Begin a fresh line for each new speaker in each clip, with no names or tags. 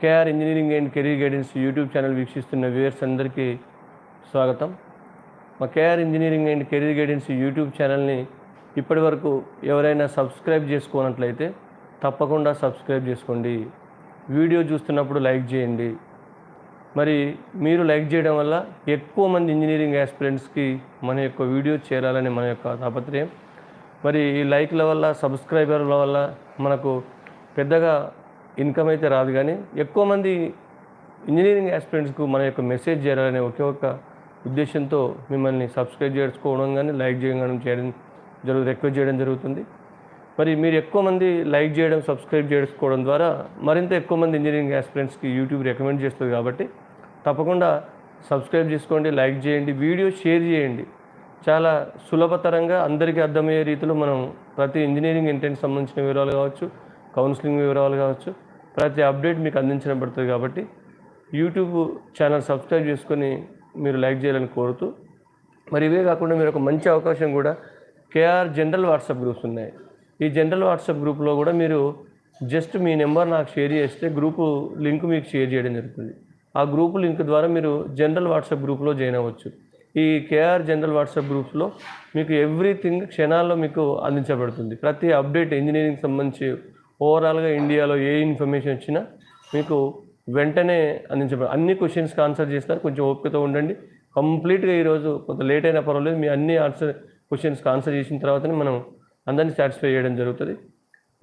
KR engineering and career guidance YouTube channel వీక్షిస్తున్న viewers అందరికీ స్వాగతం. మా KR engineering and career guidance YouTube ఛానల్ని ఇప్పటి వరకు ఎవరైనా సబ్స్క్రైబ్ చేసుకోనట్లయితే తప్పకుండా సబ్స్క్రైబ్ చేసుకోండి. వీడియో చూస్తున్నప్పుడు లైక్ చేయండి. మరి మీరు లైక్ చేయడం వల్ల ఎక్కువ మంది ఇంజనీరింగ్ యాస్పిరెంట్స్కి మన యొక్క వీడియో చేరాలని మన యొక్క తాపత్రయం. మరి ఈ లైక్ల వల్ల సబ్స్క్రైబర్ల వల్ల మనకు పెద్దగా ఇన్కమ్ అయితే రాదు కానీ ఎక్కువ మంది ఇంజనీరింగ్ ఆస్పిరెంట్స్కు మన యొక్క మెసేజ్ చేరాలనే ఒకే ఒక్క ఉద్దేశంతో మిమ్మల్ని సబ్స్క్రైబ్ చేసుకోవడం కానీ లైక్ చేయడం చేయడం జరుగు రిక్వెస్ట్ చేయడం జరుగుతుంది. మరి మీరు ఎక్కువ మంది లైక్ చేయడం సబ్స్క్రైబ్ చేసుకోవడం ద్వారా మరింత ఎక్కువ మంది ఇంజనీరింగ్ ఆస్పిరెంట్స్కి యూట్యూబ్ రికమెండ్ చేస్తుంది కాబట్టి తప్పకుండా సబ్స్క్రైబ్ చేసుకోండి లైక్ చేయండి వీడియో షేర్ చేయండి. చాలా సులభతరంగా అందరికీ అర్థమయ్యే రీతిలో మనం ప్రతి ఇంజనీరింగ్ ఇంటెంట్ సంబంధించిన వివరాలు కావచ్చు కౌన్సిలింగ్ వివరాలు కావచ్చు ప్రతి అప్డేట్ మీకు అందించబడుతుంది కాబట్టి యూట్యూబ్ ఛానల్ సబ్స్క్రైబ్ చేసుకొని మీరు లైక్ చేయాలని కోరుతూ మరి ఇవే కాకుండా మీరు ఒక మంచి అవకాశం కూడా కేఆర్ జనరల్ వాట్సాప్ గ్రూప్స్ ఉన్నాయి. ఈ జనరల్ వాట్సాప్ గ్రూప్లో కూడా మీరు జస్ట్ మీ నెంబర్ నాకు షేర్ చేస్తే గ్రూపు లింక్ మీకు షేర్ చేయడం జరుగుతుంది. ఆ గ్రూప్ లింక్ ద్వారా మీరు జనరల్ వాట్సాప్ గ్రూప్లో జాయిన్ అవ్వచ్చు. ఈ కేఆర్ జనరల్ వాట్సాప్ గ్రూప్స్లో మీకు ఎవ్రీథింగ్ క్షణాల్లో మీకు అందించబడుతుంది. ప్రతి అప్డేట్ ఇంజనీరింగ్ సంబంధించి ఓవరాల్గా ఇండియాలో ఏ ఇన్ఫర్మేషన్ వచ్చినా మీకు వెంటనే అందించబడి అన్ని క్వశ్చన్స్కి ఆన్సర్ చేస్తారు. కొంచెం ఓపికతో ఉండండి. కంప్లీట్గా ఈరోజు కొంత లేట్ అయినా పర్వాలేదు. మీ అన్ని ఆన్సర్ క్వశ్చన్స్కి ఆన్సర్ చేసిన తర్వాతనే మనం అందరినీ సాటిస్ఫై చేయడం జరుగుతుంది.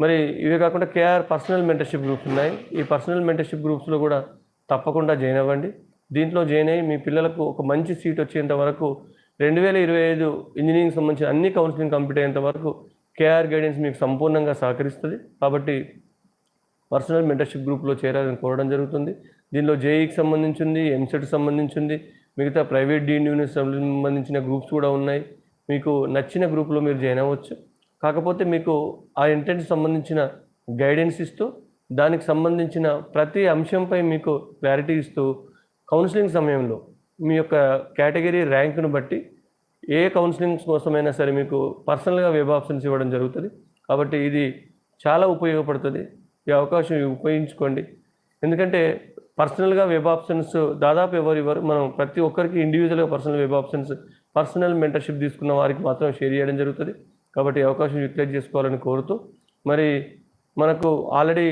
మరి ఇవే కాకుండా కేఆర్ పర్సనల్ మెంటర్షిప్ గ్రూప్స్ ఉన్నాయి. ఈ పర్సనల్ మెంటర్షిప్ గ్రూప్స్లో కూడా తప్పకుండా జాయిన్ అవ్వండి. దీంట్లో జాయిన్ అయ్యి మీ పిల్లలకు ఒక మంచి సీట్ వచ్చేంత వరకు రెండు వేల ఇరవై ఐదు ఇంజనీరింగ్ సంబంధించిన అన్ని కౌన్సిలింగ్ కంప్లీట్ అయ్యేంత వరకు కేఆర్ గైడెన్స్ మీకు సంపూర్ణంగా సహకరిస్తుంది. కాబట్టి పర్సనల్ మెంటర్షిప్ గ్రూప్లో చేరాలని కోరడం జరుగుతుంది. దీనిలో జేఈకి సంబంధించింది ఎంసెట్ సంబంధించింది మిగతా ప్రైవేట్ డీన్ యూనిట్ సంబంధించిన గ్రూప్స్ కూడా ఉన్నాయి. మీకు నచ్చిన గ్రూప్లో మీరు జాయిన్ అవ్వచ్చు. కాకపోతే మీకు ఆ ఎంట్రెన్స్ సంబంధించిన గైడెన్స్ ఇస్తూ దానికి సంబంధించిన ప్రతి అంశంపై మీకు క్లారిటీ ఇస్తూ కౌన్సిలింగ్ సమయంలో మీ యొక్క కేటగిరీ ర్యాంకును బట్టి ఏ కౌన్సిలింగ్ కోసమైనా సరే మీకు పర్సనల్గా వెబ్ ఆప్షన్స్ ఇవ్వడం జరుగుతుంది. కాబట్టి ఇది చాలా ఉపయోగపడుతుంది. ఈ అవకాశం ఉపయోగించుకోండి. ఎందుకంటే పర్సనల్గా వెబ్ ఆప్షన్స్ దాదాపు ఎవరు ఇవ్వరు. మనం ప్రతి ఒక్కరికి ఇండివిజువల్గా personal web options personal mentorship తీసుకున్న వారికి మాత్రం షేర్ చేయడం జరుగుతుంది. కాబట్టి అవకాశం యూటిలైజ్ చేసుకోవాలని కోరుతూ మరి మనకు ఆల్రెడీ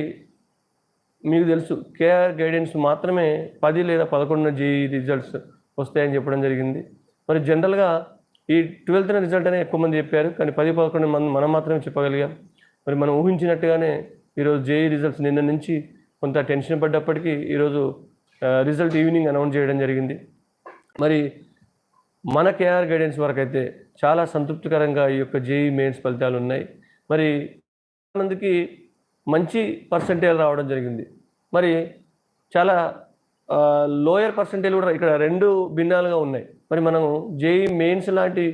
మీకు తెలుసు కేఆర్ గైడెన్స్ మాత్రమే పది లేదా పదకొండున జేఈ రిజల్ట్స్ వస్తాయని చెప్పడం జరిగింది. మరి జనరల్గా ఈ ట్వెల్త్న రిజల్ట్ అనే ఎక్కువ మంది చెప్పారు కానీ పది పదకొండు మంది మనం మాత్రమే చెప్పగలిగాం. మరి మనం ఊహించినట్టుగానే ఈరోజు జేఈ రిజల్ట్స్ నిన్న నుంచి కొంత టెన్షన్ పడ్డప్పటికీ ఈరోజు రిజల్ట్ ఈవినింగ్ అనౌన్స్ చేయడం జరిగింది. మరి మన కేఆర్ గైడెన్స్ వరకు అయితే చాలా సంతృప్తికరంగా ఈ యొక్క జేఈ మెయిన్స్ ఫలితాలు ఉన్నాయి. మరి మందికి మంచి పర్సంటేజ్ రావడం జరిగింది. మరి చాలా లోయర్ పర్సంటేజ్ కూడా ఇక్కడ రెండు భిన్నాలుగా ఉన్నాయి. మరి మనం జేఈ మెయిన్స్ లాంటి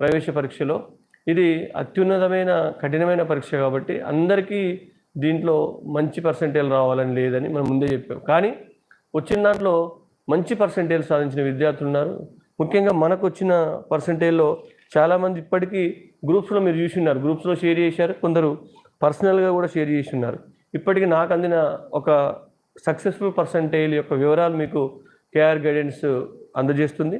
ప్రవేశ పరీక్షలో ఇది అత్యున్నతమైన కఠినమైన పరీక్ష కాబట్టి అందరికీ దీంట్లో మంచి పర్సంటేజ్ రావాలని లేదని మనం ముందే చెప్పాం. కానీ వచ్చిన దాంట్లో మంచి పర్సంటేజ్ సాధించిన విద్యార్థులు ఉన్నారు. ముఖ్యంగా మనకు వచ్చిన పర్సంటేజ్లో చాలామంది ఇప్పటికీ గ్రూప్స్లో మీరు చూసి ఉన్నారు. గ్రూప్స్లో షేర్ చేశారు. కొందరు పర్సనల్గా కూడా షేర్ చేసి ఉన్నారు. ఇప్పటికీ నాకు అందిన ఒక సక్సెస్ఫుల్ పర్సంటేజ్ యొక్క వివరాలు మీకు కేఆర్ గైడెన్స్ అందజేస్తుంది.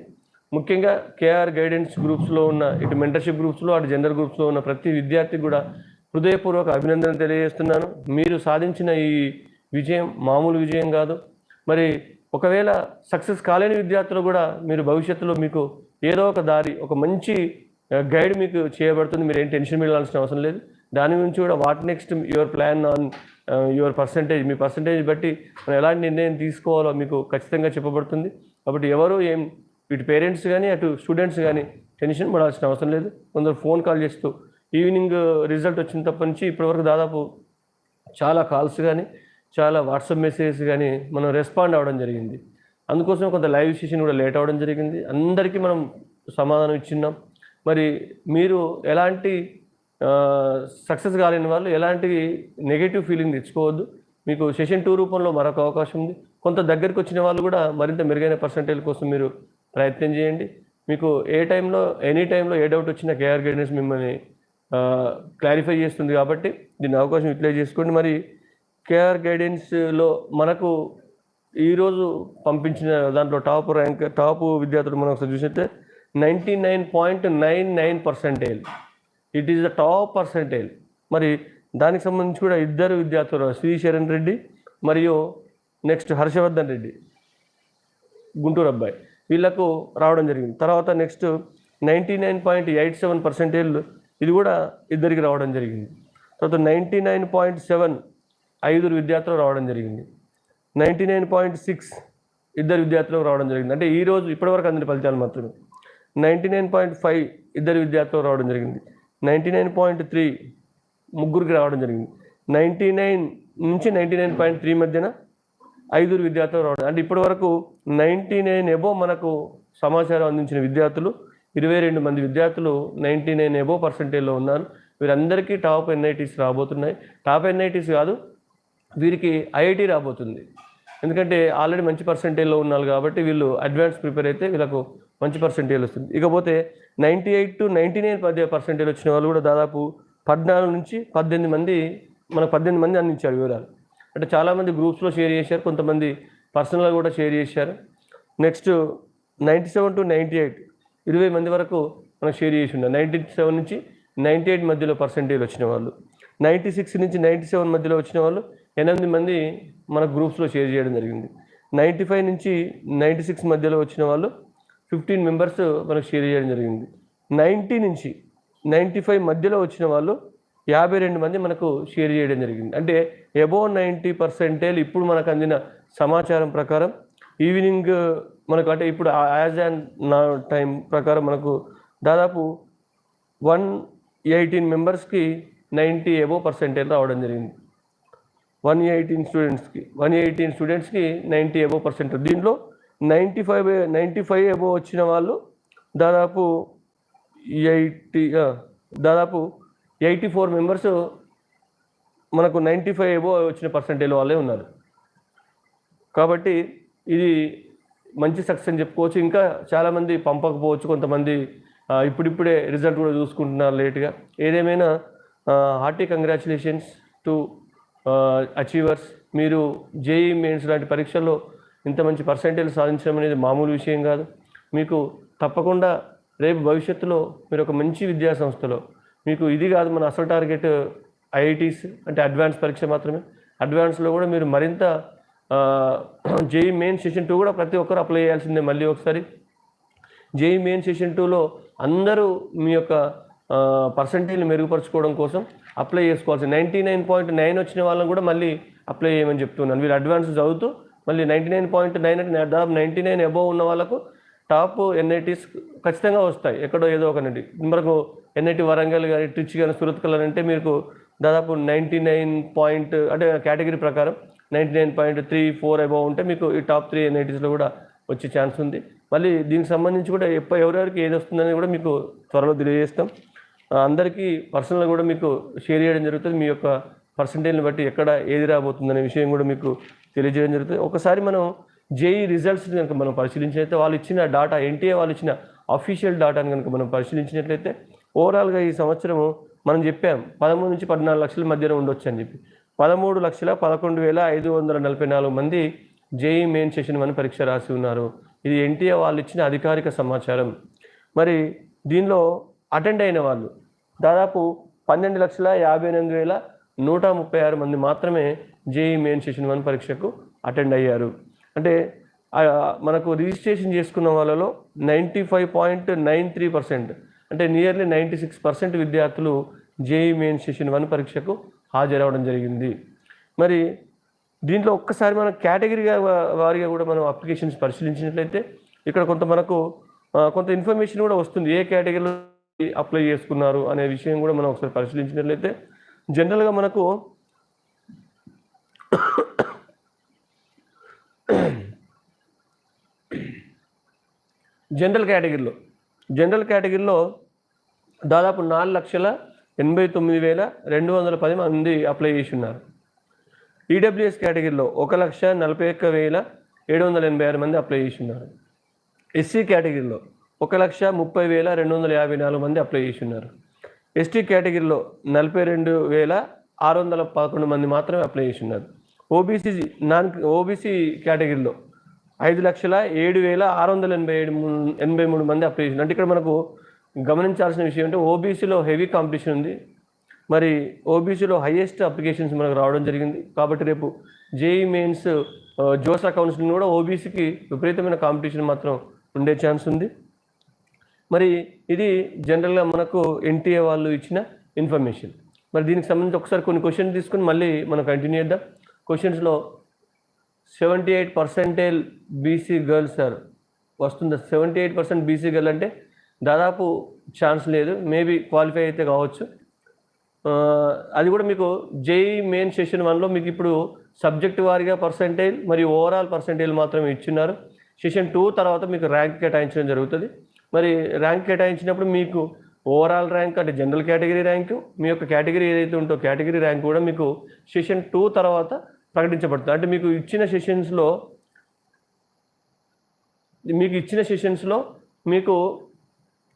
ముఖ్యంగా కేఆర్ గైడెన్స్ గ్రూప్స్లో ఉన్న ఇటు మెంటర్షిప్ గ్రూప్స్లో అటు జనరల్ గ్రూప్స్లో ఉన్న ప్రతి విద్యార్థికి కూడా హృదయపూర్వక అభినందన తెలియజేస్తున్నాను. మీరు సాధించిన ఈ విజయం మామూలు విజయం కాదు. మరి ఒకవేళ సక్సెస్ కాలేని విద్యార్థులు కూడా మీరు భవిష్యత్తులో మీకు ఏదో ఒక దారి ఒక మంచి గైడ్ మీకు చేయబడుతుంది. మీరు ఏం టెన్షన్ వెళ్ళాల్సిన అవసరం లేదు. దాని గురించి కూడా what next your plan on your percentage me percentage బట్టి మనం ఎలాంటి నిర్ణయం తీసుకోవాలో మీకు ఖచ్చితంగా చెప్పబడుతుంది. కాబట్టి ఎవరు ఏం ఇటు పేరెంట్స్ కానీ అటు స్టూడెంట్స్ కానీ టెన్షన్ పడాల్సిన అవసరం లేదు. కొందరు ఫోన్ కాల్ చేస్తూ ఈవినింగ్ రిజల్ట్ వచ్చిన తప్పటి నుంచి ఇప్పటివరకు దాదాపు చాలా కాల్స్ కానీ చాలా వాట్సాప్ మెసేజెస్ కానీ మనం రెస్పాండ్ అవ్వడం జరిగింది. అందుకోసం కొంత లైవ్ సెషన్ కూడా లేట్ అవ్వడం జరిగింది. అందరికీ మనం సమాధానం ఇచ్చిన్నాం. మరి మీరు ఎలాంటి సక్సెస్ కాలేని వాళ్ళు ఎలాంటి నెగిటివ్ ఫీలింగ్ తెచ్చుకోవద్దు. మీకు సెషన్ టూ రూపంలో మరొక అవకాశం ఉంది. కొంత దగ్గరికి వచ్చిన వాళ్ళు కూడా మరింత మెరుగైన పర్సంటేజ్ కోసం మీరు ప్రయత్నం చేయండి. మీకు ఏ టైంలో ఎనీ టైంలో ఏ డౌట్ వచ్చినా కేఆర్ గైడెన్స్ మిమ్మల్ని క్లారిఫై చేస్తుంది కాబట్టి దీన్ని అవకాశం యూటిలైజ్ చేసుకోండి. మరి కేఆర్ గైడెన్స్లో మనకు ఈరోజు పంపించిన దాంట్లో టాప్ ర్యాంక్ టాప్ విద్యార్థులు మనం ఒకసారి చూసినట్టే ninety nine point nine nine percentage it is the top percentage మరి దానికి సంబంధించి కూడా ఇద్దరు విద్యార్థులు శ్రీశరణ్ రెడ్డి మరియు నెక్స్ట్ హర్షవర్ధన్ రెడ్డి. గుంటూరు అబ్బాయి. వీళ్ళకు రావడం జరిగింది. తర్వాత next ninety nine point eight seven percentage ఇది కూడా ఇద్దరికి రావడం జరిగింది. తర్వాత నైంటీ నైన్ పాయింట్ సెవెన్ ఐదుగురు విద్యార్థులు రావడం జరిగింది. నైంటీ నైన్ పాయింట్ సిక్స్ ఇద్దరు విద్యార్థులకు రావడం జరిగింది. అంటే ఈ రోజు ఇప్పటివరకు అందిన ఫలితాలు మాత్రమే. నైంటీ నైన్ పాయింట్ ఫైవ్ ఇద్దరు విద్యార్థులకు రావడం జరిగింది. నైంటీ నైన్ పాయింట్ త్రీ ముగ్గురికి రావడం జరిగింది. నైంటీ నైన్ నుంచి నైంటీ నైన్ పాయింట్ త్రీ మధ్యన ఐదుగురు విద్యార్థులు రావడం. అంటే ఇప్పటి వరకు నైంటీ నైన్ ఎబో మనకు సమాచారం అందించిన విద్యార్థులు ఇరవై రెండు మంది విద్యార్థులు నైంటీ నైన్ ఎబో పర్సెంటేజ్లో ఉన్నారు. వీరందరికీ టాప్ ఎన్ఐటీస్ రాబోతున్నాయి. టాప్ ఎన్ఐటీస్ కాదు వీరికి ఐఐటి రాబోతుంది. ఎందుకంటే ఆల్రెడీ మంచి పర్సెంటేజ్లో ఉన్నారు కాబట్టి వీళ్ళు అడ్వాన్స్ ప్రిపేర్ అయితే వీళ్ళకు మంచి పర్సెంటేజ్ వస్తుంది. ఇకపోతే ninety eight to ninety nine పది పర్సెంటేజ్ వచ్చిన వాళ్ళు కూడా దాదాపు పద్నాలుగు నుంచి పద్దెనిమిది మంది మనకు పద్దెనిమిది మంది అందించారు వివరాలు. అంటే చాలామంది గ్రూప్స్లో షేర్ చేశారు కొంతమంది పర్సనల్గా కూడా షేర్ చేశారు. Next ninety seven to ninety eight ఇరవై మంది వరకు మనం షేర్ చేసి ఉన్నారు. నైంటీ సెవెన్ నుంచి నైంటీ ఎయిట్ మధ్యలో పర్సెంటేజ్ వచ్చిన వాళ్ళు. నైంటీ సిక్స్ నుంచి నైంటీ సెవెన్ మధ్యలో వచ్చిన వాళ్ళు ఎనిమిది మంది మన గ్రూప్స్లో షేర్ చేయడం జరిగింది. నైంటీ ఫైవ్ నుంచి నైంటీ సిక్స్ మధ్యలో వచ్చిన వాళ్ళు ఫిఫ్టీన్ మెంబర్స్ మనకు షేర్ చేయడం జరిగింది. నైంటీ నుంచి నైంటీ ఫైవ్ మధ్యలో వచ్చిన వాళ్ళు యాభై రెండు మంది మనకు షేర్ చేయడం జరిగింది. అంటే ఎబో నైంటీ పర్సెంటేజ్ ఇప్పుడు మనకు అందిన సమాచారం ప్రకారం ఈవినింగ్ మనకు అంటే ఇప్పుడు యాజ్ అండ్ నా టైం ప్రకారం మనకు దాదాపు వన్ ఎయిటీన్ మెంబర్స్కి నైంటీ ఎబో పర్సెంటేజ్ రావడం జరిగింది. వన్ ఎయిటీన్ స్టూడెంట్స్కి వన్ ఎయిటీన్ స్టూడెంట్స్కి నైంటీ ఎబో పర్సెంట్ దీంట్లో ninety five ninety five above వచ్చిన వాళ్ళు దాదాపు ఎయిటీ దాదాపు ఎయిటీ ఫోర్ మెంబర్స్ మనకు నైంటీ ఫైవ్ అబోవ్ వచ్చిన పర్సంటేజ్ వాళ్ళే ఉన్నారు. కాబట్టి ఇది మంచి సక్సెస్ అని చెప్పుకోవచ్చు. ఇంకా చాలామంది పంపకపోవచ్చు. కొంతమంది ఇప్పుడిప్పుడే రిజల్ట్ కూడా చూసుకుంటున్నారు లేట్గా. ఏదేమైనా హార్టీ కంగ్రాచులేషన్స్ టు అచీవర్స్ మీరు జేఈ మెయిన్స్ లాంటి పరీక్షల్లో ఇంత మంచి పర్సంటేజ్ సాధించడం అనేది మామూలు విషయం కాదు. మీకు తప్పకుండా రేపు భవిష్యత్తులో మీరు ఒక మంచి విద్యా సంస్థలో మీకు ఇది కాదు మన అసలు టార్గెట్ ఐఐటీస్ అంటే అడ్వాన్స్ పరీక్ష మాత్రమే. అడ్వాన్స్లో కూడా మీరు మరింత జేఈ మెయిన్ సెషన్ టూ కూడా ప్రతి ఒక్కరు అప్లై చేయాల్సిందే మళ్ళీ ఒకసారి. జేఈ మెయిన్ సెషన్ టూలో అందరూ మీ యొక్క పర్సంటేజ్ని మెరుగుపరచుకోవడం కోసం అప్లై చేసుకోవాల్సింది. నైంటీ నైన్ పాయింట్ నైన్ వచ్చిన వాళ్ళని కూడా మళ్ళీ అప్లై చేయమని చెప్తున్నాను. వీళ్ళు అడ్వాన్స్ చదువుతూ మళ్ళీ నైంటీ నైన్ పాయింట్ నైన్ అంటే దాదాపు నైంటీ నైన్ అబోవ్ ఉన్న వాళ్ళకు టాప్ ఎన్ఐటీస్ ఖచ్చితంగా వస్తాయి. ఎక్కడో ఏదో ఒక నుండి మనకు ఎన్ఐటి వరంగల్ కానీ ట్రిచ్ కానీ సూరత్ కలర్ అంటే మీకు దాదాపు నైంటీ నైన్ పాయింట్ అంటే కేటగిరీ ప్రకారం ninety nine point three four above ఉంటే మీకు ఈ టాప్ త్రీ ఎన్ఐటీస్లో కూడా వచ్చే ఛాన్స్ ఉంది. మళ్ళీ దీనికి సంబంధించి కూడా ఎప్ప ఎవరెవరికి ఏది వస్తుందని కూడా మీకు త్వరలో తెలియజేస్తాం. అందరికీ పర్సనల్గా కూడా మీకు షేర్ చేయడం జరుగుతుంది. మీ యొక్క పర్సంటేజ్ని బట్టి ఎక్కడ ఏది రాబోతుందనే విషయం కూడా మీకు తెలియజేయడం జరుగుతుంది. ఒకసారి మనం జేఈ రిజల్ట్స్ కనుక మనం పరిశీలించినట్లయితే వాళ్ళు ఇచ్చిన డాటా ఎన్టీఏ వాళ్ళు ఇచ్చిన అఫీషియల్ డాటాని కనుక మనం పరిశీలించినట్లయితే ఓవరాల్గా ఈ సంవత్సరము మనం చెప్పాం పదమూడు నుంచి పద్నాలుగు లక్షల మధ్యన ఉండొచ్చు అని చెప్పి. పదమూడు లక్షల పదకొండు వేల ఐదు వందల నలభై నాలుగు మంది జేఈ మెయిన్ సెషన్ వన్ పరీక్ష రాసి ఉన్నారు. ఇది ఎన్టీఏ వాళ్ళు ఇచ్చిన అధికారిక సమాచారం. మరి దీనిలో అటెండ్ అయిన వాళ్ళు దాదాపు పన్నెండు లక్షల యాభై ఎనిమిది వేల నూట ముప్పై ఆరు మంది మాత్రమే జేఈ మెయిన్ సెషన్ వన్ పరీక్షకు అటెండ్ అయ్యారు. అంటే మనకు రిజిస్ట్రేషన్ చేసుకున్న వాళ్ళలో ninety five point nine three percent అంటే నియర్లీ నైంటీ సిక్స్ పర్సెంట్ విద్యార్థులు జేఈ మెయిన్ సెషన్ వన్ పరీక్షకు హాజరవడం జరిగింది. మరి దీంట్లో ఒక్కసారి మనం కేటగిరీగా వారిగా కూడా మనం అప్లికేషన్స్ పరిశీలించినట్లయితే ఇక్కడ కొంత మనకు కొంత ఇన్ఫర్మేషన్ కూడా వస్తుంది. ఏ కేటగిరీలో అప్లై చేసుకున్నారు అనే విషయం కూడా మనం ఒకసారి పరిశీలించినట్లయితే జనరల్గా మనకు జనరల్ కేటగిరీలో జనరల్ కేటగిరీలో దాదాపు నాలుగు లక్షల ఎనభై తొమ్మిది వేల రెండు వందల పది మంది అప్లై చేసి ఉన్నారు ఈడబ్ల్యూఎస్ కేటగిరీలో ఒక లక్ష నలభై ఒక్క వేల ఏడు వందల ఎనభై ఆరు మంది అప్లై చేసి ఉన్నారు ఎస్సీ కేటగిరీలో ఒక లక్ష ముప్పై వేల రెండు వందల యాభై నాలుగు మంది అప్లై చేసి ఉన్నారు ఎస్టీ కేటగిరీలో నలభై రెండు వేల ఆరు వందల పదకొండు మంది మాత్రమే అప్లై చేసి ఉన్నారు ఓబీసీ నాన్ ఓబీసీ కేటగిరీలో ఐదు లక్షల ఏడు వేల ఆరు వందల ఎనభై ఏడు ఎనభై మూడు మంది అప్లై చేసింది అంటే ఇక్కడ మనకు గమనించాల్సిన విషయం అంటే ఓబీసీలో హెవీ కాంపిటీషన్ ఉంది. మరి ఓబీసీలో హైయెస్ట్ అప్లికేషన్స్ మనకు రావడం జరిగింది. కాబట్టి రేపు జేఈ మెయిన్స్ జోసా కౌన్సిలింగ్ కూడా ఓబీసీకి విపరీతమైన కాంపిటీషన్ మాత్రం ఉండే ఛాన్స్ ఉంది. మరి ఇది జనరల్గా మనకు ఎన్టీఏ వాళ్ళు ఇచ్చిన ఇన్ఫర్మేషన్. మరి దీనికి సంబంధించి ఒకసారి కొన్ని క్వశ్చన్స్ తీసుకుని మళ్ళీ మనం కంటిన్యూ చేద్దాం. క్వశ్చన్స్లో seventy eight percentage BC girls sir వస్తుందా? Seventy eight percent BC girl అంటే దాదాపు ఛాన్స్ లేదు మేబీ క్వాలిఫై అయితే కావచ్చు. అది కూడా మీకు జేఈ మెయిన్ సెషన్ వన్లో మీకు ఇప్పుడు సబ్జెక్ట్ వారీగా పర్సెంటేజ్ మరియు ఓవరాల్ పర్సెంటేజ్ మాత్రమే ఇచ్చినారు సెషన్ టూ తర్వాత మీకు ర్యాంక్ కేటాయించడం జరుగుతుంది. మరి ర్యాంక్ కేటాయించినప్పుడు మీకు ఓవరాల్ ర్యాంక్ అంటే జనరల్ కేటగిరీ ర్యాంకు మీ యొక్క కేటగిరీ ఏదైతే ఉంటో కేటగిరీ ర్యాంక్ కూడా మీకు సెషన్ టూ తర్వాత ప్రకటించబడుతుంది. అంటే మీకు ఇచ్చిన సెషన్స్లో మీకు ఇచ్చిన సెషన్స్లో మీకు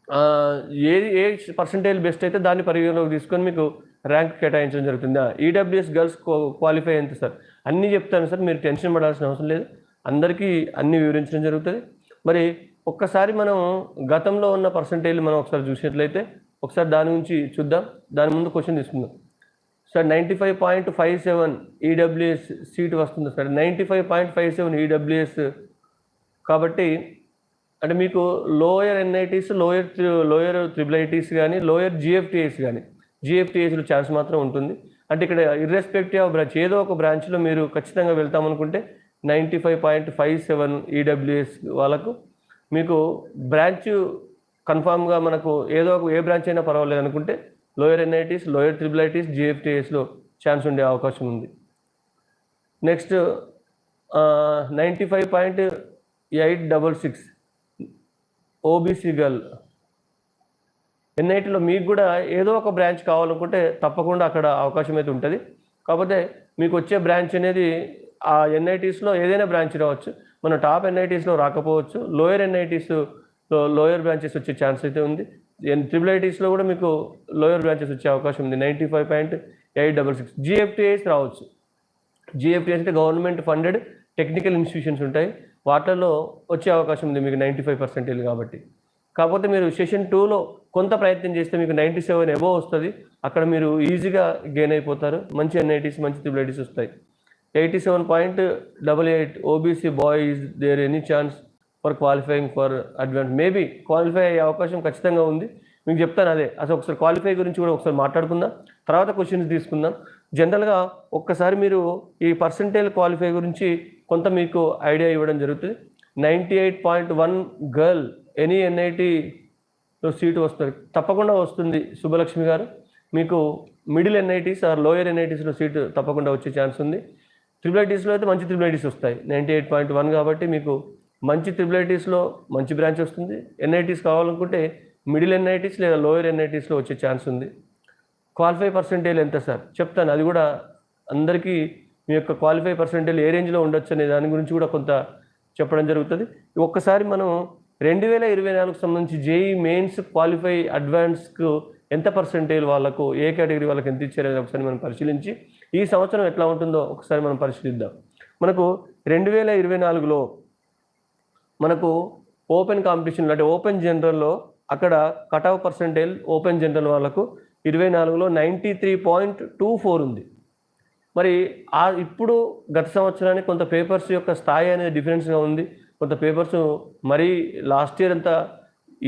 ఏ ఏది ఏ పర్సంటేజ్ బెస్ట్ అయితే దాన్ని పరిగణలోకి తీసుకొని మీకు ర్యాంక్ కేటాయించడం జరుగుతుంది. ఈడబ్ల్యూఎస్ గర్ల్స్ క్వాలిఫై అయింది సార్? అన్నీ చెప్తాను సార్ మీరు టెన్షన్ పడాల్సిన అవసరం లేదు. అందరికీ అన్నీ వివరించడం జరుగుతుంది. మరి ఒక్కసారి మనం గతంలో ఉన్న పర్సంటేజ్ మనం ఒకసారి చూసినట్లయితే ఒకసారి దాని గురించి చూద్దాం. దాని ముందు క్వశ్చన్ తీసుకుందాం. Sir ninety five point five seven EWS seat వస్తుంది sir. Ninety five point five seven EWS కాబట్టి అంటే మీకు lower NITs lower lower triple ITs కానీ లోయర్ జిఎఫ్టీఎస్ కానీ జిఎఫ్టీఎస్లో ఛాన్స్ మాత్రం ఉంటుంది. అంటే ఇక్కడ ఇర్రెస్పెక్టివ్ ఆఫ్ బ్రాంచ్ ఏదో ఒక బ్రాంచ్లో మీరు ఖచ్చితంగా వెళ్తామనుకుంటే ninety five point five seven EWS వాళ్ళకు మీకు బ్రాంచ్ కన్ఫామ్గా మనకు ఏదో ఒక ఏ బ్రాంచ్ అయినా పర్వాలేదు అనుకుంటే lower NITs lower triple ITs ITs chance ఉండే అవకాశం ఉంది. Next ninety five point eight double six OBC girl ఎన్ఐటీలో మీకు కూడా ఏదో ఒక బ్రాంచ్ కావాలనుకుంటే తప్పకుండా అక్కడ అవకాశం అయితే ఉంటుంది. కాకపోతే మీకు వచ్చే బ్రాంచ్ అనేది ఆ ఎన్ఐటీస్లో ఏదైనా బ్రాంచ్ రావచ్చు. మన టాప్ ఎన్ఐటీస్లో రాకపోవచ్చు. లోయర్ ఎన్ఐటీస్లో లోయర్ బ్రాంచెస్ వచ్చే ఛాన్స్ అయితే ఉంది. ట్రిపుల్ ఐటీస్లో కూడా మీకు లోయర్ బ్రాంచెస్ వచ్చే అవకాశం ఉంది. Ninety five point eight double six GFTIs రావచ్చు. జిఎఫ్టీఐస్ అంటే గవర్నమెంట్ ఫండెడ్ టెక్నికల్ ఇన్స్టిట్యూషన్స్ ఉంటాయి. వాటిలో వచ్చే అవకాశం ఉంది మీకు నైంటీ ఫైవ్ పర్సెంటేజ్ కాబట్టి. కాకపోతే మీరు సెషన్ టూలో కొంత ప్రయత్నం చేస్తే మీకు నైంటీ సెవెన్ ఎబో వస్తుంది. అక్కడ మీరు ఈజీగా గెయిన్ అయిపోతారు. మంచి ఎన్ఐటీస్ మంచి త్రిబుల్ వస్తాయి. Eighty seven point double eight OBC boy is there any chance for qualifying for advance maybe qualify అయ్యే అవకాశం ఖచ్చితంగా ఉంది. మీకు చెప్తాను అదే. అసలు ఒకసారి క్వాలిఫై గురించి కూడా ఒకసారి మాట్లాడుకుందాం. తర్వాత క్వశ్చన్స్ తీసుకుందాం. జనరల్గా ఒక్కసారి మీరు ఈ పర్సంటేజ్ క్వాలిఫై గురించి కొంత మీకు ఐడియా ఇవ్వడం జరుగుతుంది. Ninety eight point one girl any ఎన్ఐటీలో seat వస్తుంది. తప్పకుండా వస్తుంది శుభలక్ష్మి గారు. మీకు మిడిల్ ఎన్ఐటీస్ ఆర్ లోయర్ ఎన్ఐటీస్లో సీటు తప్పకుండా వచ్చే ఛాన్స్ ఉంది. త్రిబుల్ ఐటీస్లో అయితే మంచి త్రిబుల్ ఐటీస్ వస్తాయి. నైంటీ ఎయిట్ పాయింట్ వన్ కాబట్టి మీకు మంచి త్రిబుల్ ఐటీస్లో మంచి బ్రాంచ్ వస్తుంది. ఎన్ఐటీస్ కావాలనుకుంటే మిడిల్ ఎన్ఐటీస్ లేదా లోయర్ ఎన్ఐటీస్లో వచ్చే ఛాన్స్ ఉంది. క్వాలిఫై పర్సెంటేజ్ ఎంత సార్? చెప్తాను. అది కూడా అందరికీ మీ యొక్క క్వాలిఫై పర్సెంటేజ్ ఏ రేంజ్లో ఉండొచ్చు అనే దాని గురించి కూడా కొంత చెప్పడం జరుగుతుంది. ఒక్కసారి మనం రెండు వేల ఇరవై నాలుగు సంబంధించి జేఈ మెయిన్స్ క్వాలిఫై అడ్వాన్స్కు ఎంత పర్సెంటేజ్ వాళ్ళకు ఏ కేటగిరీ వాళ్ళకి ఎంత ఇచ్చారో ఒకసారి మనం పరిశీలించి ఈ సంవత్సరం ఎట్లా ఉంటుందో ఒకసారి మనం పరిశీలిద్దాం. మనకు రెండు వేల ఇరవై నాలుగులో మనకు ఓపెన్ కాంపిటీషన్ అంటే ఓపెన్ జనరల్లో అక్కడ cut off percentage open general వాళ్ళకు ఇరవై నాలుగులో ninety three point two four ఉంది. మరి ఆ ఇప్పుడు గత సంవత్సరానికి కొంత పేపర్స్ యొక్క స్థాయి అనేది డిఫరెన్స్గా ఉంది. కొంత పేపర్స్ మరీ లాస్ట్ ఇయర్ అంతా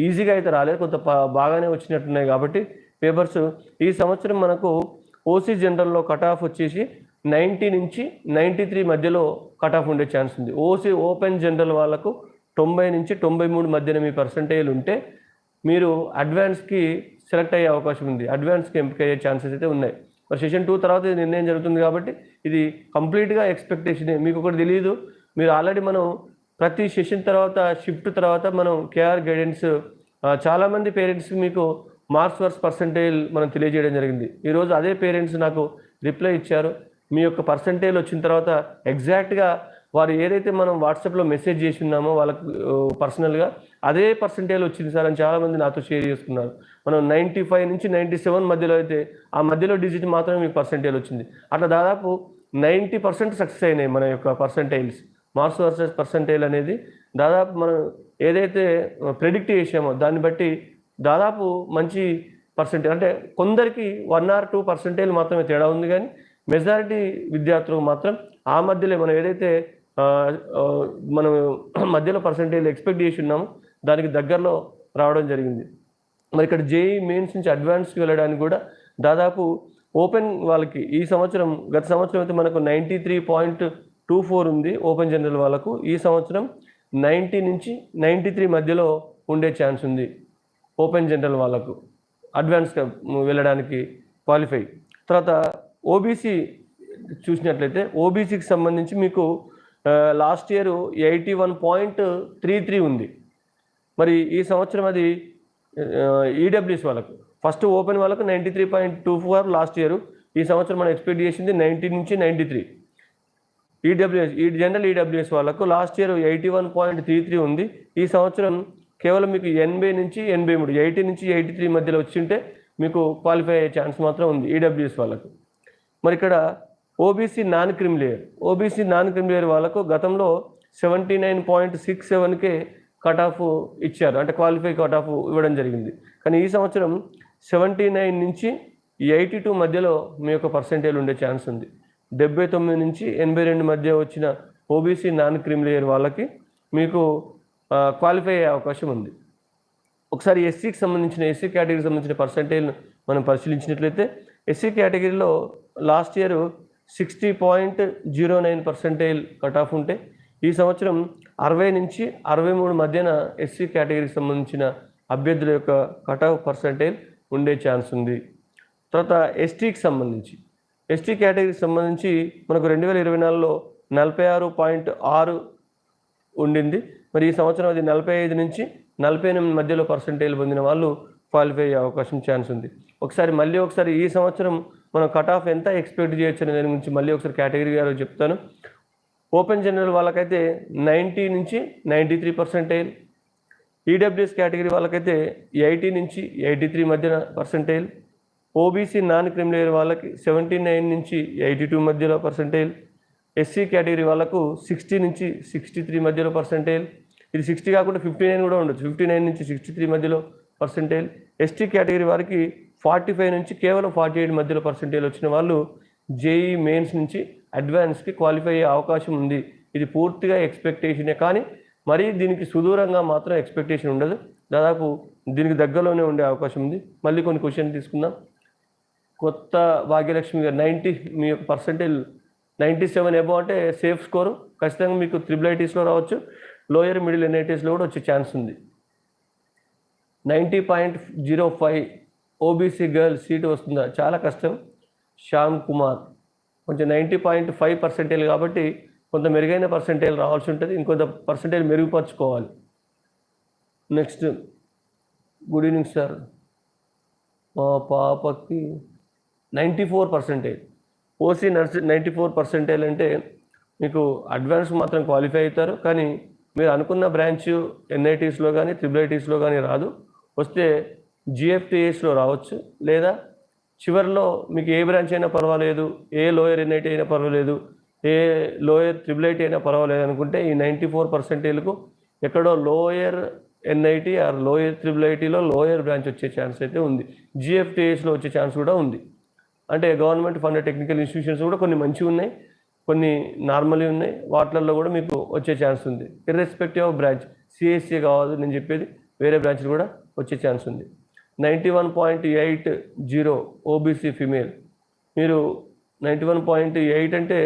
ఈజీగా అయితే రాలేదు. కొంత బాగానే వచ్చినట్టున్నాయి కాబట్టి పేపర్స్ ఈ సంవత్సరం మనకు ఓసీ జనరల్లో కట్ ఆఫ్ వచ్చేసి నైంటీ నుంచి నైంటీ త్రీ మధ్యలో కట్ ఆఫ్ ఉండే ఛాన్స్ ఉంది. ఓసీ ఓపెన్ జనరల్ వాళ్ళకు తొంభై నుంచి తొంభై మూడు మధ్యన మీ పర్సంటేజ్ ఉంటే మీరు అడ్వాన్స్కి సెలెక్ట్ అయ్యే అవకాశం ఉంది. అడ్వాన్స్కి ఎంపిక అయ్యే ఛాన్సెస్ అయితే ఉన్నాయి. మరి సెషన్ టూ తర్వాత ఇది నిర్ణయం జరుగుతుంది కాబట్టి ఇది కంప్లీట్గా ఎక్స్పెక్టేషనే మీకు ఒకటి తెలియదు మీరు ఆల్రెడీ మనం ప్రతి సెషన్ తర్వాత షిఫ్ట్ తర్వాత మనం కేఆర్ గైడెన్స్ చాలామంది పేరెంట్స్ మీకు మార్క్స్ వర్స్ పర్సంటేజ్ మనం తెలియజేయడం జరిగింది. ఈరోజు అదే పేరెంట్స్ నాకు రిప్లై ఇచ్చారు. మీ యొక్క పర్సంటేజ్ వచ్చిన తర్వాత ఎగ్జాక్ట్గా వారు ఏదైతే మనం వాట్సాప్లో మెసేజ్ చేసి ఉన్నామో వాళ్ళకు పర్సనల్గా అదే పర్సంటేజ్ వచ్చింది సార్ అని చాలామంది నాతో షేర్ చేసుకున్నారు. మనం నైంటీ ఫైవ్ నుంచి నైంటీ సెవెన్ మధ్యలో అయితే ఆ మధ్యలో డిజిట్ మాత్రమే మీకు పర్సంటేజ్ వచ్చింది. అట్లా దాదాపు నైంటీ పర్సెంట్ సక్సెస్ అయినాయి మన యొక్క పర్సంటైల్స్ మార్క్స్ వర్సెస్ పర్సంటైల్ అనేది దాదాపు మనం ఏదైతే ప్రెడిక్ట్ చేసామో దాన్ని బట్టి దాదాపు మంచి పర్సెంటేజ్ అంటే కొందరికి వన్ ఆర్ టూ పర్సెంటేజ్ మాత్రమే తేడా ఉంది కానీ మెజారిటీ విద్యార్థులకు మాత్రం ఆ మధ్యలో మనం ఏదైతే మనం మధ్యలో పర్సెంటేజ్ ఎక్స్పెక్ట్ చేసి ఉన్నాము దానికి దగ్గరలో రావడం జరిగింది. మరి ఇక్కడ జేఈ మెయిన్స్ నుంచి అడ్వాన్స్కి వెళ్ళడానికి కూడా దాదాపు ఓపెన్ వాళ్ళకి ఈ సంవత్సరం గత సంవత్సరం అయితే మనకు ninety three point two four ఉంది ఓపెన్ జనరల్ వాళ్ళకు. ఈ సంవత్సరం నైంటీ నుంచి నైంటీ త్రీ మధ్యలో ఉండే ఛాన్స్ ఉంది ఓపెన్ జనరల్ వాళ్ళకు. అడ్వాన్స్గా వెళ్ళడానికి క్వాలిఫై తర్వాత ఓబీసీ చూసినట్లయితే ఓబీసీకి సంబంధించి మీకు last year eighty one point three three ఉంది. మరి ఈ సంవత్సరం అది ఈడబ్ల్యూస్ వాళ్ళకు ఫస్ట్ ఓపెన్ వాళ్ళకు ninety three point two four last year. ఈ సంవత్సరం మనం ఎక్స్పెక్ట్ చేసింది నైంటీ నుంచి నైంటీ త్రీ ఈడబ్ల్యూఎస్ ఈ జనరల్ ఈడబ్ల్యూఎస్ వాళ్ళకు last year eighty one point three three ఉంది. ఈ సంవత్సరం కేవలం మీకు ఎనభై నుంచి ఎనభై మూడు ఎయిటీ నుంచి ఎయిటీ త్రీ మధ్యలో వచ్చింటే మీకు క్వాలిఫై అయ్యే ఛాన్స్ మాత్రం ఉంది ఈడబ్ల్యూఎస్ వాళ్ళకు. మరి ఇక్కడ OBC non creamy layer OBC non creamy layer వాళ్ళకు గతంలో సెవెంటీ నైన్ పాయింట్ సిక్స్ సెవెన్కే కట్ ఆఫ్ ఇచ్చారు. అంటే క్వాలిఫై కట్ ఆఫ్ ఇవ్వడం జరిగింది. కానీ ఈ సంవత్సరం సెవెంటీ నైన్ నుంచి ఎయిటీ టూ మధ్యలో మీ యొక్క పర్సెంటేజ్ ఉండే ఛాన్స్ ఉంది. డెబ్బై తొమ్మిది నుంచి ఎనభై రెండు మధ్య వచ్చిన ఓబీసీ నాన్ క్రిమిలేయర్ వాళ్ళకి మీకు క్వాలిఫై అయ్యే అవకాశం ఉంది. ఒకసారి ఎస్సీకి సంబంధించిన ఎస్సీ కేటగిరీకి సంబంధించిన పర్సంటేజ్ మనం పరిశీలించినట్లయితే ఎస్సీ కేటగిరీలో last year sixty point zero nine percentage cut off ఉంటే ఈ సంవత్సరం అరవై నుంచి అరవై మూడు మధ్యన ఎస్సీ కేటగిరీకి సంబంధించిన అభ్యర్థుల యొక్క కట్ ఆఫ్ పర్సంటేజ్ ఉండే ఛాన్స్ ఉంది. తర్వాత ఎస్టీకి సంబంధించి. ఎస్టీ కేటగిరీకి సంబంధించి మనకు రెండు వేల ఇరవై నాలుగులో నలభై ఆరు పాయింట్ ఆరు ఉండింది. మరి ఈ సంవత్సరం అది నలభై ఐదు నుంచి నలభై ఎనిమిది మధ్యలో పర్సంటేజ్ పొందిన వాళ్ళు క్వాలిఫై అయ్యే అవకాశం ఛాన్స్ ఉంది. ఒకసారి మళ్ళీ ఒకసారి ఈ సంవత్సరం మనం కట్ ఆఫ్ ఎంత ఎక్స్పెక్ట్ చేయొచ్చు అనే దాని గురించి మళ్ళీ ఒకసారి కేటగిరీ గారు చెప్తాను. ఓపెన్ జనరల్ వాళ్ళకైతే నైంటీ నుంచి ninety three percentage EWS category వాళ్ళకైతే ఎయిటీ నుంచి ఎయిటీ త్రీ మధ్యన పర్సెంటేజ్ ఓబీసీ నాన్ క్రిమినల్ వాళ్ళకి సెవెంటీ నైన్ నుంచి ఎయిటీ టూ మధ్యలో పర్సెంటేజ్ ఎస్సీ కేటగిరీ వాళ్ళకు సిక్స్టీ నుంచి సిక్స్టీ త్రీ మధ్యలో పర్సెంటేజ్ ఇది సిక్స్టీ కాకుండా ఫిఫ్టీ నైన్ కూడా ఉండొచ్చు. ఫిఫ్టీ నైన్ నుంచి సిక్స్టీ త్రీ మధ్యలో పర్సెంటేజ్ ఎస్టీ కేటగిరీ వారికి ఫార్టీ ఫైవ్ నుంచి కేవలం ఫార్టీ ఎయిట్ మధ్యలో పర్సెంటేజ్ వచ్చిన వాళ్ళు జేఈ మెయిన్స్ నుంచి అడ్వాన్స్కి క్వాలిఫై అయ్యే అవకాశం ఉంది. ఇది పూర్తిగా ఎక్స్పెక్టేషనే కానీ మరీ దీనికి సుదూరంగా మాత్రం ఎక్స్పెక్టేషన్ ఉండదు. దాదాపు దీనికి దగ్గరలోనే ఉండే అవకాశం ఉంది. మళ్ళీ కొన్ని క్వశ్చన్ తీసుకుందాం. కొత్త భాగ్యలక్ష్మి గారు నైంటీ మీ యొక్క పర్సంటేజ్ నైంటీ సెవెన్ ఎబో అంటే సేఫ్ స్కోరు. ఖచ్చితంగా మీకు త్రిబుల్ ఐటీస్లో రావచ్చు. లోయర్ మిడిల్ ఎన్ఐటీస్లో కూడా వచ్చే ఛాన్స్ ఉంది. Ninety point zero five OBC girl seat వస్తుందా? చాలా కష్టం. శ్యామ్ కుమార్. కొంచెం నైంటీ పాయింట్ ఫైవ్ పర్సెంటేజ్ కాబట్టి కొంత మెరుగైన పర్సెంటేజ్ రావాల్సి ఉంటుంది. ఇంకొంత పర్సెంటేజ్ మెరుగుపరచుకోవాలి. నెక్స్ట్. Good evening sir. మా పాపకి నైంటీ ఫోర్ పర్సెంటేజ్. ఓసీ నర్స్ నైంటీ ఫోర్ పర్సెంటేజ్ అంటే మీకు అడ్వాన్స్ మాత్రం క్వాలిఫై అవుతారు. కానీ మీరు అనుకున్న బ్రాంచ్ ఎన్ఐటీస్లో కానీ త్రిబుల్ ఐటీస్లో కానీ రాదు. వస్తే జిఎఫ్టిఎస్లో రావచ్చు. లేదా చివరిలో మీకు ఏ బ్రాంచ్ అయినా పర్వాలేదు ఏ లోయర్ ఎన్ఐటీ అయినా పర్వాలేదు ఏ లోయర్ ట్రిపుల్ ఐటీ అయినా పర్వాలేదు అనుకుంటే ఈ నైంటీ ఫోర్ పర్సెంటేజ్కు ఎక్కడో lower NIT or lower triple ఐటీలో లోయర్ బ్రాంచ్ వచ్చే ఛాన్స్ అయితే ఉంది. జిఎఫ్టిఎస్లో వచ్చే ఛాన్స్ కూడా ఉంది. అంటే గవర్నమెంట్ ఫండ్ టెక్నికల్ ఇన్స్టిట్యూషన్స్ కూడా కొన్ని మంచిగా ఉన్నాయి కొన్ని నార్మల్గా ఉన్నాయి. వాటిల్లో కూడా మీకు వచ్చే ఛాన్స్ ఉంది. ఇర్రెస్పెక్టివ్ ఆఫ్ బ్రాంచ్ సిఎస్సి కావాలి నేను చెప్పేది వేరే బ్రాంచ్లు కూడా వచ్చే ఛాన్స్ ఉంది. Ninety one point eight zero OBC female మీరు నైంటీ వన్ పాయింట్ ఎయిట్ అంటే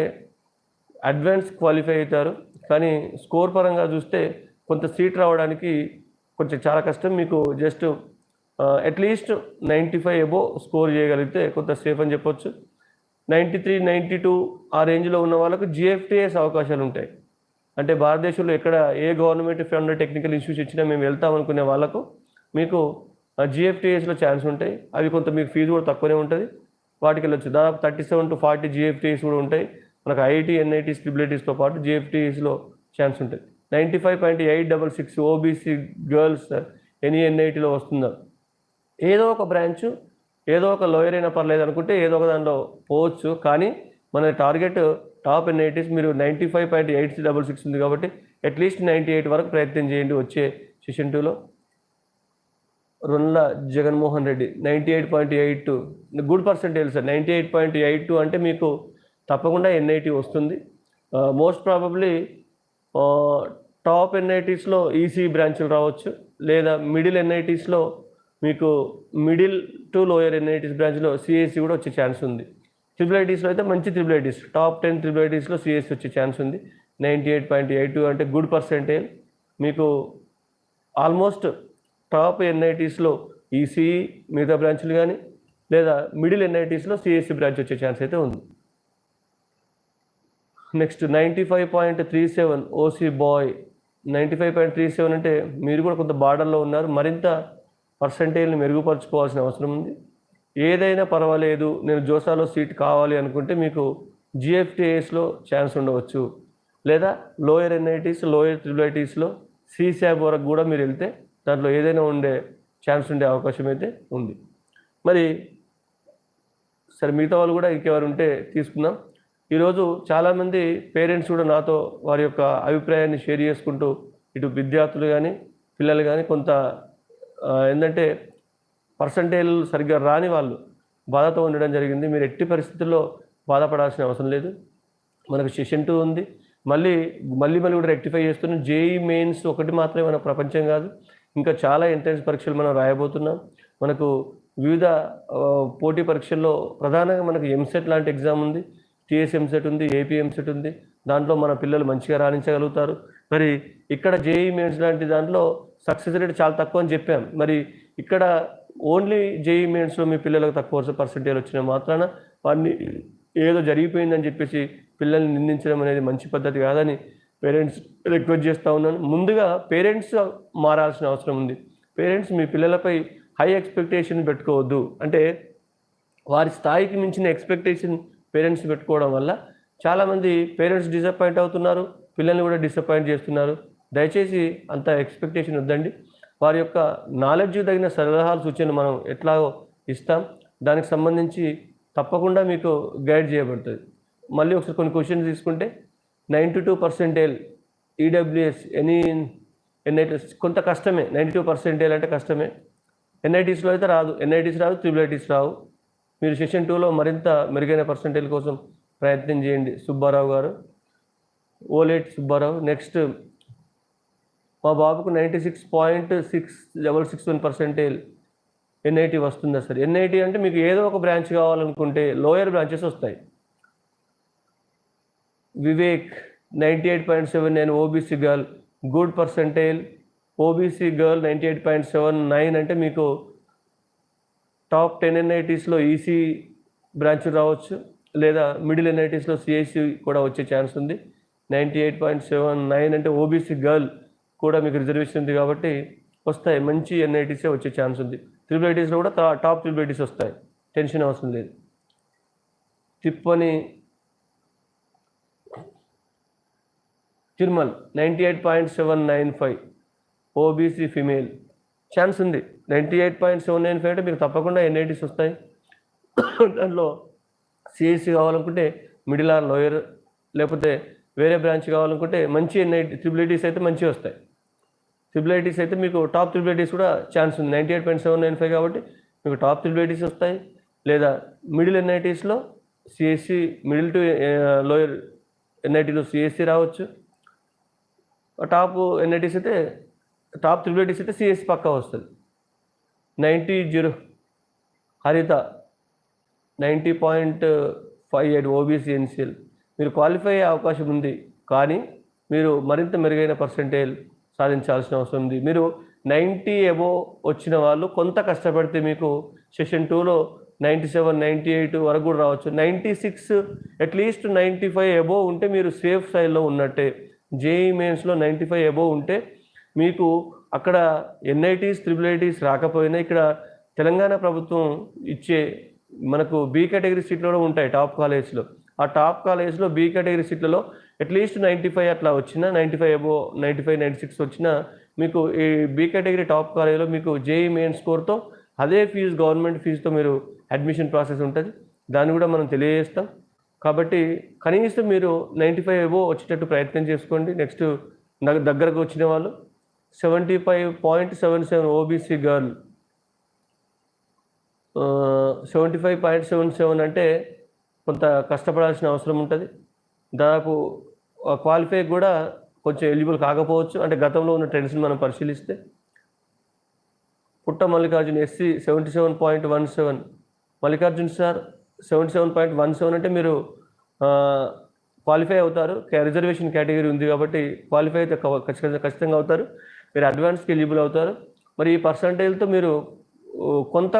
అడ్వాన్స్ క్వాలిఫై అవుతారు. కానీ స్కోర్ పరంగా చూస్తే కొంత సీట్ రావడానికి కొంచెం చాలా కష్టం. మీకు just at least ninety five above score చేయగలిగితే కొంత సేఫ్ అని చెప్పొచ్చు. నైంటీ త్రీ నైంటీ టూ ఆ రేంజ్లో ఉన్న వాళ్ళకు జిఎఫ్టీఎస్ అవకాశాలు ఉంటాయి. అంటే భారతదేశంలో ఎక్కడ ఏ గవర్నమెంట్ ఫండ్ టెక్నికల్ ఇష్యూస్ ఇచ్చినా మేము వెళ్తామనుకునే వాళ్ళకు మీకు జిఎఫ్టీఎస్లో ఛాన్స్ ఉంటాయి. అవి కొంత మీకు ఫీజు కూడా తక్కువనే ఉంటుంది. వాటికి వెళ్ళొచ్చు. దాదాపు thirty seven to forty GFTIs కూడా ఉంటాయి. మనకు ఐఐటి ఎన్ఐటి ట్రిబులిటీస్తో పాటు జిఎఫ్టీఎస్లో ఛాన్స్ ఉంటుంది ninety five point eight double six OBC girls any ఎన్ఐటీలో వస్తుందా? ఏదో ఒక బ్రాంచ్ ఏదో ఒక లోయర్ అయినా పర్లేదు అనుకుంటే ఏదో ఒక దాంట్లో పోవచ్చు. కానీ మన టార్గెట్ టాప్ ఎన్ఐటీస్ మీరు ninety five point eight double six ఉంది కాబట్టి అట్లీస్ట్ నైంటీ ఎయిట్ వరకు ప్రయత్నం చేయండి వచ్చే సెషన్ టూలో రొన్ల Jaganmohan Reddy ninety eight point eight two good percentage sir ninety eight point eight two అంటే మీకు తప్పకుండా ఎన్ఐటి వస్తుంది. మోస్ట్ ప్రాబబ్లీ టాప్ ఎన్ఐటీస్లో ఈసీ బ్రాంచ్లు రావచ్చు. లేదా మిడిల్ ఎన్ఐటీస్లో మీకు మిడిల్ టు లోయర్ ఎన్ఐటీస్ బ్రాంచ్లో సిఎస్సి కూడా వచ్చే ఛాన్స్ ఉంది. త్రిబుల్ ఐటీస్లో అయితే మంచి triple ITs top ten triple ఐటీస్లో CSE వచ్చే ఛాన్స్ ఉంది. Ninety eight point eight two అంటే గుడ్ పర్సెంటేజ్ మీకు ఆల్మోస్ట్ టాప్ ఎన్ఐటీస్లో ఈసీఈ మిగతా బ్రాంచ్లు కానీ లేదా మిడిల్ ఎన్ఐటీస్లో సిఎస్సి బ్రాంచ్ వచ్చే ఛాన్స్ అయితే ఉంది. Next ninety five point three seven OC boy. Ninety five point three seven అంటే మీరు కూడా కొంత బార్డర్లో ఉన్నారు. మరింత పర్సంటేజ్ని మెరుగుపరచుకోవాల్సిన అవసరం ఉంది. ఏదైనా పర్వాలేదు నేను జోసాలో సీట్ కావాలి అనుకుంటే మీకు జిఎఫ్టీఏస్లో ఛాన్స్ ఉండవచ్చు. లేదా లోయర్ ఎన్ఐటీస్ లోయర్ త్రిబుల్ ఐటీస్లో సిశాబ్ వరకు కూడా మీరు వెళ్తే దాంట్లో ఏదైనా ఉండే ఛాన్స్ ఉండే అవకాశం అయితే ఉంది. మరి సరే మిగతా వాళ్ళు కూడా ఇంకెవరు ఉంటే తీసుకుందాం. ఈరోజు చాలామంది పేరెంట్స్ కూడా నాతో వారి యొక్క అభిప్రాయాన్ని షేర్ చేసుకుంటూ ఇటు విద్యార్థులు కానీ పిల్లలు కానీ కొంత ఏంటంటే పర్సంటేజ్ సరిగ్గా రాని వాళ్ళు బాధతో ఉండడం జరిగింది. మీరు ఎట్టి పరిస్థితుల్లో బాధపడాల్సిన అవసరం లేదు. మనకు సెషన్ టూ ఉంది. మళ్ళీ మళ్ళీ మళ్ళీ కూడా రెక్టిఫై చేస్తున్నాం. జేఈ మెయిన్స్ ఒకటి మాత్రమే మన ప్రపంచం కాదు. ఇంకా చాలా ఎంట్రన్స్ పరీక్షలు మనం రాయబోతున్నాం. మనకు వివిధ పోటీ పరీక్షల్లో ప్రధానంగా మనకు ఎంసెట్ లాంటి ఎగ్జామ్ ఉంది. టీఎస్ ఎంసెట్ ఉంది ఏపీ ఎంసెట్ ఉంది. దాంట్లో మన పిల్లలు మంచిగా రాణించగలుగుతారు. మరి ఇక్కడ జేఈ మెయిన్స్ లాంటి దాంట్లో సక్సెస్ రేట్ చాలా తక్కువ అని చెప్పాం. మరి ఇక్కడ ఓన్లీ జేఈ మెయిన్స్లో మీ పిల్లలకు తక్కువ పర్సెంటేజ్ వచ్చిన మాత్రాన వాడిని ఏదో జరిగిపోయిందని చెప్పేసి పిల్లల్ని నిందించడం అనేది మంచి పద్ధతి కాదని పేరెంట్స్ రిక్వెస్ట్ చేస్తూ ఉన్నాను. ముందుగా పేరెంట్స్ మారాల్సిన అవసరం ఉంది. పేరెంట్స్ మీ పిల్లలపై హై ఎక్స్పెక్టేషన్ పెట్టుకోవద్దు. అంటే వారి స్థాయికి మించిన ఎక్స్పెక్టేషన్ పేరెంట్స్ పెట్టుకోవడం వల్ల చాలామంది పేరెంట్స్ డిసప్పాయింట్ అవుతున్నారు. పిల్లల్ని కూడా డిసప్పాయింట్ చేస్తున్నారు. దయచేసి అంత ఎక్స్పెక్టేషన్ వద్దండి. వారి యొక్క నాలెడ్జ్ తగిన సలహాలు సూచనలు మనం ఎట్లాగో ఇస్తాం. దానికి సంబంధించి తప్పకుండా మీకు గైడ్ చేయబడుతుంది. మళ్ళీ ఒకసారి కొన్ని క్వశ్చన్స్ తీసుకుంటే ninety two percentage EWS any NITs కొంత కష్టమే. నైంటీ టూ పర్సెంటేజ్ అంటే కష్టమే. ఎన్ఐటీస్లో అయితే రాదు. ఎన్ఐటీస్ రాదు త్రిబుల్ రావు మీరు సెషన్ టూలో మరింత మెరుగైన పర్సెంటేజ్ కోసం ప్రయత్నం చేయండి. సుబ్బారావు గారు ఓలేట్ సుబ్బారావు. నెక్స్ట్ మా బాబుకు ninety six point six double six one percentage NIT వస్తుందా సార్? ఎన్ఐటీ అంటే మీకు ఏదో ఒక బ్రాంచ్ కావాలనుకుంటే లోయర్ బ్రాంచెస్ వస్తాయి. Vivek ninety eight point seven nine OBC girl good percentile OBC girl ninety eight point seven nine అంటే మీకు top ten ఎన్ఐటీస్లో ఈసీ బ్రాంచ్ రావచ్చు లేదా మిడిల్ ఎన్ఐటీస్లో సిఎస్సి కూడా వచ్చే ఛాన్స్ ఉంది. Ninety eight point seven nine అంటే ఓబీసీ గర్ల్ కూడా మీకు రిజర్వేషన్ ఉంది కాబట్టి వస్తాయి మంచి ఎన్ఐటీసే వచ్చే ఛాన్స్ ఉంది. త్రిబుల్ ఐటీస్లో కూడా టాప్ త్రిబుల్ ఐటీస్ వస్తాయి టెన్షన్ అవసరం లేదు. Tippani Tirumal ninety eight point seven nine five OBC female chance ఉంది. Ninety eight point seven nine five అంటే మీకు తప్పకుండా ఎన్ఐటీస్ వస్తాయి. దాంట్లో సిఎస్సి కావాలనుకుంటే మిడిల్ ఆర్ లోయర్ లేకపోతే వేరే బ్రాంచ్ కావాలనుకుంటే మంచి ఎన్ఐటి త్రిబుల్ అయితే మంచిగా వస్తాయి. త్రిబుల్ ఐటీస్ అయితే మీకు టాప్ త్రిబుల్ కూడా ఛాన్స్ ఉంది. Ninety eight point seven nine five కాబట్టి మీకు టాప్ త్రిబుల్ వస్తాయి. లేదా మిడిల్ ఎన్ఐటీస్లో సిఎస్సి మిడిల్ టు లోయర్ ఎన్ఐటీలో సిఎస్సి రావచ్చు. టాప్ ఎన్ఐటీస్ అయితే టాప్ త్రిబుల్ ఐటీస్ అయితే సిఎస్సి పక్కా వస్తుంది. Ninety zero. Haritha ninety point five eight OBC NCL. మీరు క్వాలిఫై అయ్యే అవకాశం ఉంది కానీ మీరు మరింత మెరుగైన పర్సంటేజ్ సాధించాల్సిన అవసరం ఉంది. మీరు నైంటీ ఎబో వచ్చిన వాళ్ళు కొంత కష్టపడితే మీకు సెషన్ టూలో నైంటీ సెవెన్ నైంటీ ఎయిట్ వరకు కూడా రావచ్చు. Ninety six at least ninety five above ఉంటే మీరు సేఫ్ సైడ్లో ఉన్నట్టే. జేఈ మెయిన్స్లో నైంటీ ఫైవ్ అబోవ్ ఉంటే మీకు అక్కడ ఎన్ఐటీస్ త్రిబుల్ ఐటీస్ రాకపోయినా ఇక్కడ తెలంగాణ ప్రభుత్వం ఇచ్చే మనకు బీ కేటగిరీ సీట్లు కూడా ఉంటాయి టాప్ కాలేజ్లో ఆ టాప్ కాలేజ్లో బీ కేటగిరీ సీట్లలో అట్లీస్ట్ నైంటీ ఫైవ్ అట్లా వచ్చినా ninety five above ninety five ninety six వచ్చినా మీకు ఈ బీ కేటగిరీ టాప్ కాలేజ్లో మీకు జేఈ మెయిన్ స్కోర్తో అదే ఫీజు గవర్నమెంట్ ఫీజుతో మీరు అడ్మిషన్ ప్రాసెస్ ఉంటుంది. దాన్ని కూడా మనం తెలియజేస్తాం. కాబట్టి కనీసం మీరు నైంటీ ఫైవ్ ఏవో వచ్చేటట్టు ప్రయత్నం చేసుకోండి. నెక్స్ట్ నాకు దగ్గరకు వచ్చిన వాళ్ళు seventy five point seven seven OBC girl. Seventy five point seven seven అంటే కొంత కష్టపడాల్సిన అవసరం ఉంటుంది. దాదాపు క్వాలిఫై కూడా కొంచెం ఎలిజిబుల్ కాకపోవచ్చు. అంటే గతంలో ఉన్న ట్రెండ్స్ని మనం పరిశీలిస్తే. Putta Mallikarjun SC seventy seven point one seven. Mallikarjun sir seventy seven point one seven అంటే మీరు క్వాలిఫై అవుతారు. రిజర్వేషన్ కేటగిరీ ఉంది కాబట్టి క్వాలిఫై అయితే ఖచ్చితంగా ఖచ్చితంగా అవుతారు. మీరు అడ్వాన్స్కి ఎలిజిబుల్ అవుతారు. మరి ఈ పర్సంటేజ్తో మీరు కొంత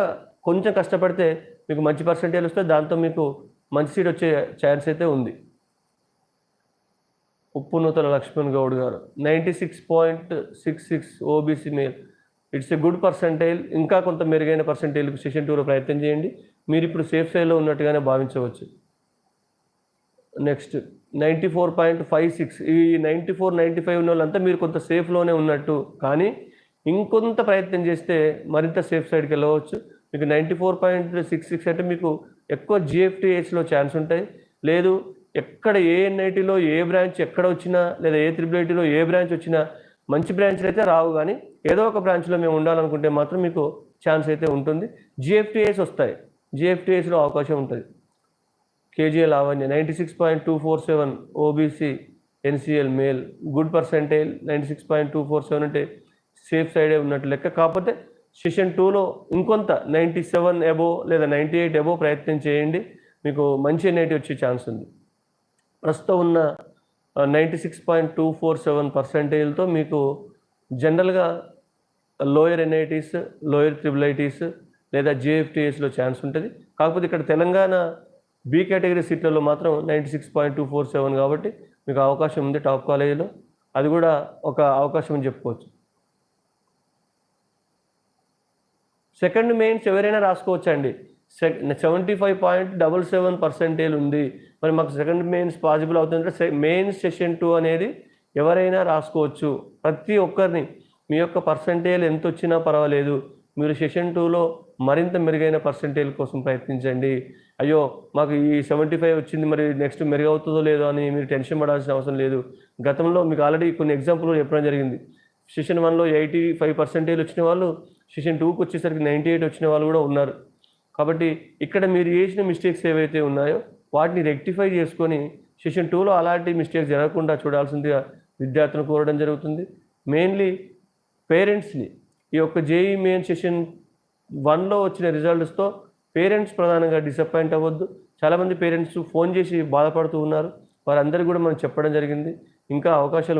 కొంచెం కష్టపడితే మీకు మంచి పర్సంటేజ్ వస్తే దాంతో మీకు మంచి సీట్ వచ్చే ఛాన్స్ అయితే ఉంది. ఉప్పు Nutala Lakshman Goud garu ninety six point six six OBC male it's a good percentile ఇంకా కొంత మెరుగైన పర్సంటైల్కి సెషన్ టూలో ప్రయత్నం చేయండి. మీరు ఇప్పుడు సేఫ్ సైడ్లో ఉన్నట్టుగానే భావించవచ్చు. Next ninety four point five six ఈ నైంటీ ఫోర్ నైంటీ ఫైవ్ ఉన్న వాళ్ళంతా మీరు కొంత సేఫ్లోనే ఉన్నట్టు కానీ ఇంకొంత ప్రయత్నం చేస్తే మరింత సేఫ్ సైడ్కి వెళ్ళవచ్చు. మీకు ninety four point six six అంటే మీకు ఎక్కువ జిఎఫ్టీహెచ్లో ఛాన్స్ ఉంటాయి. లేదు ఎక్కడ ఏ ఎన్ఐటీలో ఏ బ్రాంచ్ ఎక్కడ వచ్చినా లేదా ఏ త్రిబుల్ ఐటీలో ఏ బ్రాంచ్ వచ్చినా మంచి బ్రాంచ్లు అయితే రావు కానీ ఏదో ఒక బ్రాంచ్లో మేము ఉండాలనుకుంటే మాత్రం మీకు ఛాన్స్ అయితే ఉంటుంది. జిఎఫ్టీఎస్ వస్తాయి. జిఎఫ్టిఎస్లో అవకాశం ఉంటుంది. KGA Lavanya ninety six point two four seven OBC NCL male good percentage ninety six point two four seven అంటే సేఫ్ సైడే ఉన్నట్టు లెక్క. కాకపోతే సెషన్ టూలో ఇంకొంత నైంటీ సెవెన్ ఎబో లేదా నైంటీ ఎయిట్ ఎబో ప్రయత్నం చేయండి. మీకు మంచి ఎన్ఐటీ వచ్చే ఛాన్స్ ఉంది. ప్రస్తుతం ఉన్న ninety six point two four seven పర్సెంటేజ్తో మీకు జనరల్గా lower NITs lower triple ITs ITs లేదా జేఎఫ్టీఎస్లో ఛాన్స్ ఉంటుంది. కాకపోతే ఇక్కడ తెలంగాణ బి కేటగిరీ సీట్లలో మాత్రం ninety six point two four seven కాబట్టి మీకు అవకాశం ఉంది టాప్ కాలేజీలో. అది కూడా ఒక అవకాశం అని చెప్పుకోవచ్చు. సెకండ్ మెయిన్స్ ఎవరైనా రాసుకోవచ్చండి. Seventy five point double seven percentage ఉంది. మరి మాకు సెకండ్ మెయిన్స్ పాసిబుల్ అవుతుందంటే మెయిన్స్ సెషన్ టూ అనేది ఎవరైనా రాసుకోవచ్చు. ప్రతి ఒక్కరిని మీ యొక్క పర్సంటేజ్ ఎంత వచ్చినా పర్వాలేదు. మీరు సెషన్ టూలో మరింత మెరుగైన పర్సంటేజ్ కోసం ప్రయత్నించండి. అయ్యో మాకు ఈ సెవెంటీ ఫైవ్ వచ్చింది మరి నెక్స్ట్ మెరుగవుతుందో లేదో అని మీరు టెన్షన్ పడాల్సిన అవసరం లేదు. గతంలో మీకు ఆల్రెడీ కొన్ని ఎగ్జాంపుల్ చెప్పడం జరిగింది. సెషన్ వన్లో ఎయిటీ ఫైవ్ పర్సెంటేజ్ వచ్చిన వాళ్ళు సెషన్ టూకి వచ్చేసరికి నైంటీ ఎయిట్ వచ్చిన వాళ్ళు కూడా ఉన్నారు. కాబట్టి ఇక్కడ మీరు చేసిన మిస్టేక్స్ ఏవైతే ఉన్నాయో వాటిని రెక్టిఫై చేసుకొని సెషన్ టూలో అలాంటి మిస్టేక్స్ జరగకుండా చూడాల్సిందిగా విద్యార్థులను కోరడం జరుగుతుంది. మెయిన్లీ పేరెంట్స్ని ఈ యొక్క జేఈ మెయిన్ సెషన్ వన్లో వచ్చిన రిజల్ట్స్తో పేరెంట్స్ ప్రధానంగా డిసప్పాయింట్ అవ్వద్దు. చాలామంది పేరెంట్స్ ఫోన్ చేసి బాధపడుతూ ఉన్నారు. వారందరికీ కూడా మనం చెప్పడం జరిగింది. ఇంకా అవకాశాలు